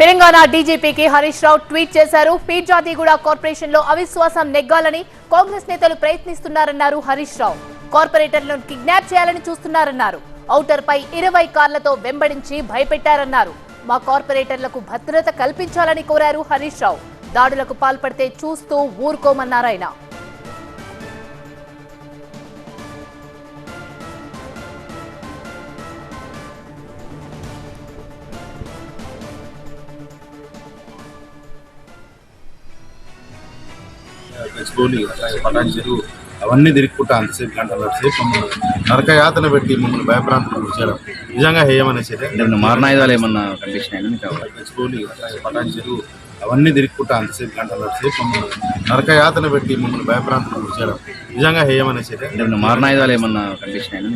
తెలంగాణ డీజీపీకి హరీష్ రావు ట్వీట్ చేశారు. పీర్జాతిగూడ కార్పొరేషన్లో అవిశ్వాసం నెగ్గాలని కాంగ్రెస్ నేతలు ప్రయత్నిస్తున్నారన్నారు హరీష్ రావు. కార్పొరేటర్లను కిడ్నాప్ చేయాలని చూస్తున్నారన్నారు. ఔటర్ పై ఇరవై కార్లతో వెంబడించి భయపెట్టారన్నారు. మా కార్పొరేటర్లకు భద్రత కల్పించాలని కోరారు హరీష్ రావు. దాడులకు పాల్పడితే చూస్తూ ఊరుకోమన్నారాయన. తెచ్చుకొని పటాన్ చెరువు అవన్నీ తిరుగుకుంటా అంతసేపు గంటల సేపు మమ్మల్ని నరక యాతన పెట్టి మమ్మల్ని భయభ్రాంతులు చేయడం నిజంగా హేయమనే చర్య ఏమన్నా మారణాయుధాలు ఏమన్నా అవ్వాలి తెచ్చుకొని పటాన్ చెరువు అవన్నీ తిరుగుకుంటా అంతసేపు గంటల సేపు మమ్మల్ని నరక యాతన పెట్టి మమ్మల్ని భయభ్రాంతులు చేయడం నిజంగా హేయమనే చర్య ఏమన్నా మారణాయుధాలు ఏమన్నా కండిషన్